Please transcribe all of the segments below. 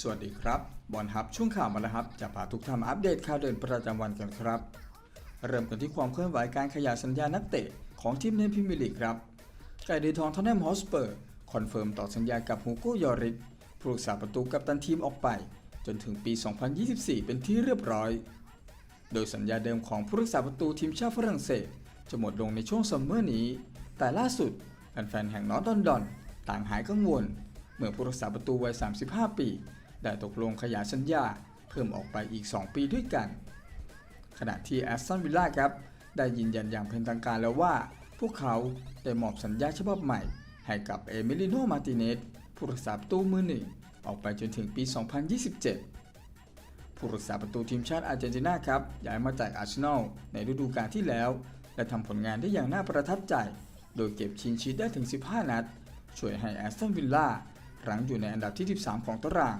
สวัสดีครับ บอลฮับช่วงข่าวมาแล้วครับ จะพาทุกท่านอัปเดตข่าวเด่นประจำวันกันครับ เริ่มกันที่ความเคลื่อนไหวการขยายสัญญานักเตะของทีมในพรีเมียร์ลีกครับ ไก่ดีทองทอนแนมฮอสเปอร์คอนเฟิร์มต่อสัญญากับฮูโกยอริกผู้รักษาประตูกัปตันทีมออกไป จนถึงปี 2024 เป็นที่เรียบร้อย โดยสัญญาเดิมของผู้รักษาประตูทีมชาติฝรั่งเศส จะหมดลงในช่วงซัมเมอร์นี้ แต่ล่าสุดแฟนๆแห่งนอร์ทลอนดอน ต่างหายกังวล เมื่อผู้รักษาประตูวัย 35 ปี ได้ตกลงขยายสัญญา เพิ่มออกไปอีก 2 ปีด้วยกัน ขณะที่แอสตันวิลล่าครับ ได้ยืนยันอย่างเป็นทางการแล้วว่า พวกเขาได้มอบสัญญาฉบับใหม่ ให้กับเอมิลิโนมาติเนสผู้รักษาประตูมือหนึ่งออกไปจนถึงปี 2027 ผู้รักษาประตูทีมชาติอาร์เจนตินาครับย้ายมาจากอาร์เซนอลในฤดูกาลที่แล้ว และทำผลงานได้อย่างน่าประทับใจ โดยเก็บชินชีตได้ถึง 15 นัด ช่วยให้แอสตันวิลล่ารั้งอยู่ในอันดับที่ 13 ของตาราง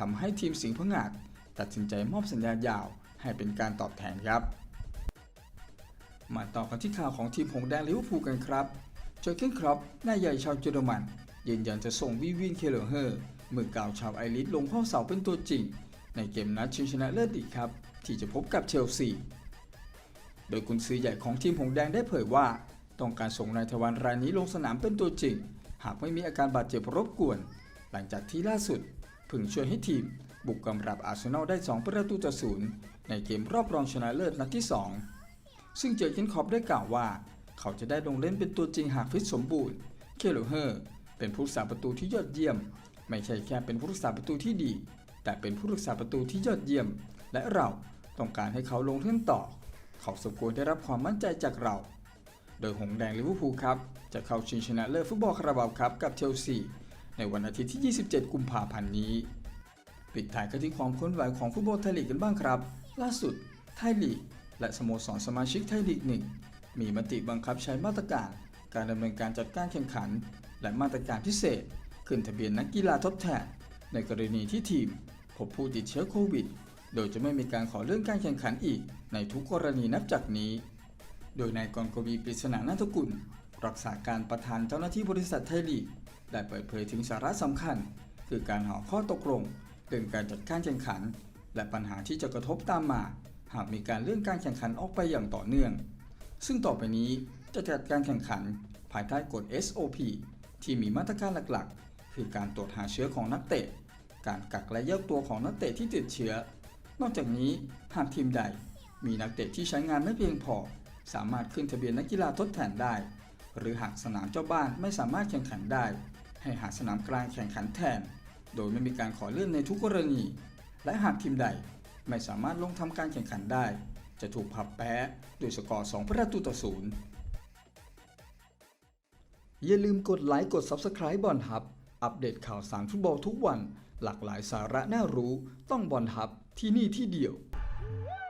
ทำให้ทีมสิงห์พงาดตัดสินใจมอบสัญญายาวให้เป็นการตอบแทนครับ มาต่อกันที่ข่าวของทีมหงส์แดงลิเวอร์พูลกันครับโจเกนครอปนายใหญ่ชาวเยอรมัน ยืนยันจะส่งวิวินเคเลอร์เฮอร์มือเก่าชาวไอริสลงข้าเสาเป็นตัวจริง ในเกมนัดชิงชนะเลิศอีกครับ ที่จะพบกับเชลซีโดยกุนซือใหญ่ของทีมหงส์แดงได้เผยว่า ต้องการส่งนายทวันรายนี้ลงสนามเป็นตัวจริง หากไม่มีอาการบาดเจ็บรบกวน หลังจากที่ล่าสุด พิ่งช่วยให้ทีม บุกกำรับอาร์เซนอลได้ 2 ประตูต่อศูนย์ในเกมรอบรองชนะเลิศนัดที่ 2 ซึ่งเจอร์เกนคอปได้กล่าวว่า เขาจะได้ลงเล่นเป็นตัวจริงหากฟิตสมบูรณ์ เคโลเฮอร์ เป็นผู้รักษาประตูที่ยอดเยี่ยม ไม่ใช่แค่เป็นผู้รักษาประตูที่ดี แต่เป็นผู้รักษาประตูที่ยอดเยี่ยม และเราต้องการให้เขาลงเล่นต่อ เขาสมควรได้รับความมั่นใจจากเรา โดยหงแดงลิเวอร์พูลครับจะเข้าชิงชนะเลิศฟุตบอลคาราบาวครับกับเชลซี ในวันอาทิตย์ที่ 27 กุมภาพันธ์นี้ ปิดท้ายกันที่ความเคลื่อนไหวของฟุตบอลไทยลีกกันบ้างครับ ล่าสุด ไทยลีก และสโมสรสมาชิกไทยลีกหนึ่งมีมติบังคับใช้มาตรการ การดำเนินการจัดการแข่งขัน และมาตรการพิเศษ ขึ้นทะเบียนนักกีฬาทดแทนในกรณีที่ทีมพบผู้ติดเชื้อโควิด โดยจะไม่มีการขอเลื่อนการแข่งขันอีกในทุกกรณีนับจากนี้ โดยนายกรกวีปริศนานาทกุล รักษาการประธานเจ้าหน้าที่บริษัทไทยลีกได้เปิดเผยถึงสาระสำคัญ คือการหาข้อตกลงเรื่องการจัดการแข่งขัน และปัญหาที่จะกระทบตามมา หากมีการเลื่อนการแข่งขันออกไปอย่างต่อเนื่อง ซึ่งต่อไปนี้จะจัดการแข่งขันภายใต้กฎ SOP ที่มีมาตรการหลักๆ คือการตรวจหาเชื้อของนักเตะ การกักและแยกตัวของนักเตะที่ติดเชื้อ นอกจากนี้หากทีมใด มีนักเตะที่ใช้งานไม่เพียงพอ สามารถขึ้นทะเบียนนักกีฬาทดแทนได้ หรือหากสนามเจ้าบ้านไม่สามารถแข่งขันได้ ให้หาสนามกลางแข่งขันแทน โดยไม่มีการขอเลื่อนในทุกกรณี และหากทีมใดไม่สามารถลงทำการแข่งขันได้ จะถูกผับแพ้ด้วยสกอร์ 2 ประตูต่อศูนย์อย่าลืมกดไลค์กด Subscribe บอลฮับ อัปเดตข่าวสารฟุตบอลทุกวัน หลากหลายสาระน่ารู้ ต้องบอลฮับที่นี่ที่เดียว Woo!